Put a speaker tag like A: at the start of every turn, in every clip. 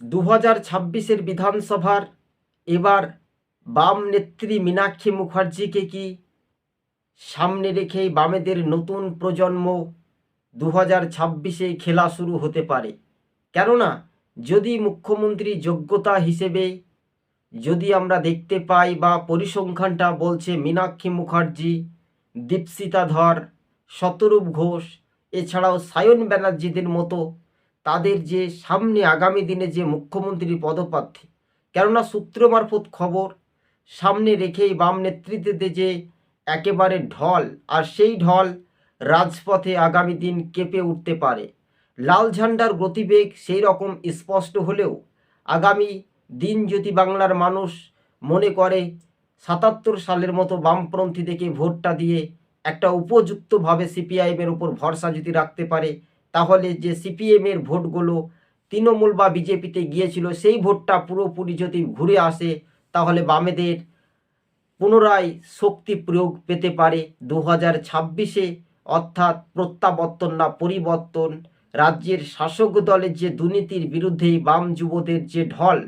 A: দু হাজার ছাব্বিশের বিধানসভার এবার বাম নেত্রী মীনাক্ষী মুখার্জিকে কি সামনে রেখেই বামেদের নতুন প্রজন্ম দু হাজার ছাব্বিশে খেলা শুরু হতে পারে? কেননা, যদি মুখ্যমন্ত্রী যোগ্যতা হিসেবে যদি আমরা দেখতে পাই বা পরিসংখ্যানটা বলছে মীনাক্ষী মুখার্জি দীপসিতা ধর, শতরূপ ঘোষ, এছাড়াও সায়ন ব্যানার্জিদের মতো তাদের যে সামনে আগামী দিনে যে মুখ্যমন্ত্রী পদপ্রার্থী, কেননা সূত্র মারফত খবর সামনে রেখেই বাম নেতৃত্বে যে একেবারে ঢল, আর সেই ঢল রাজপথে আগামী দিন কেঁপে উঠতে পারে। লাল ঝান্ডার গতিবেগ সেই রকম স্পষ্ট হলেও আগামী দিন যদি বাংলার মানুষ মনে করে, সাতাত্তর সালের মতো বামপন্থী থেকে ভোটটা দিয়ে একটা উপযুক্তভাবে সিপিআইএমের উপর ভরসা যদি রাখতে পারে তাহলে যে সিপিএমের ভোটগুলো তৃণমূল বা বিজেপিতে গিয়েছিল, সেই ভোটটা পুরোপুরি যদি ঘুরে আসে, তাহলে বামেদের পুনরায় শক্তি প্রয়োগ পেতে পারে। দু হাজার ছাব্বিশে অর্থাৎ প্রত্যাবর্তন না পরিবর্তন, রাজ্যের শাসক দলের যে দুর্নীতির বিরুদ্ধেই বাম যুবদের যে ঢল,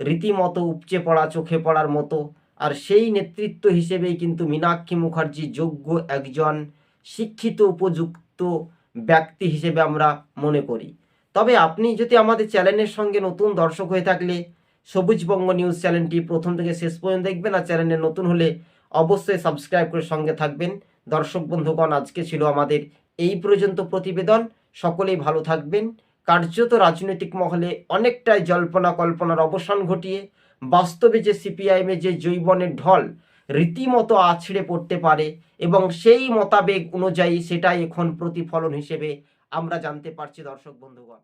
A: রীতিমতো উপচে পড়া, চোখে পড়ার মতো। আর সেই নেতৃত্ব হিসেবেই কিন্তু মীনাক্ষী মুখার্জি যোগ্য একজন শিক্ষিত, উপযুক্ত ব্যক্তি হিসেবে আমরা মনে করি। তবে আপনি যদি আমাদের চ্যানেলের সঙ্গে নতুন দর্শক হয়ে থাকলে সবুজবঙ্গ নিউজ চ্যানেলটি প্রথম থেকে শেষ পর্যন্ত দেখবেন আর চ্যানেলে নতুন হলে অবশ্যই সাবস্ক্রাইব করে সঙ্গে থাকবেন। দর্শক বন্ধুগণ, আজকে ছিল আমাদের এই পর্যন্ত প্রতিবেদন। সকলেই ভালো থাকবেন। কার্যত রাজনৈতিক মহলে অনেকটাই জল্পনা কল্পনার অবসান ঘটিয়ে বাস্তবে যে সিপিআইএমে যে জৈবনের ঢল রীতিমতো আছড়ে পড়তে পারে এবং সেই মতাবেগ অনুযায়ী সেটাই এখন প্রতিফলন হিসেবে আমরা জানতে পারছি দর্শক বন্ধুগণ।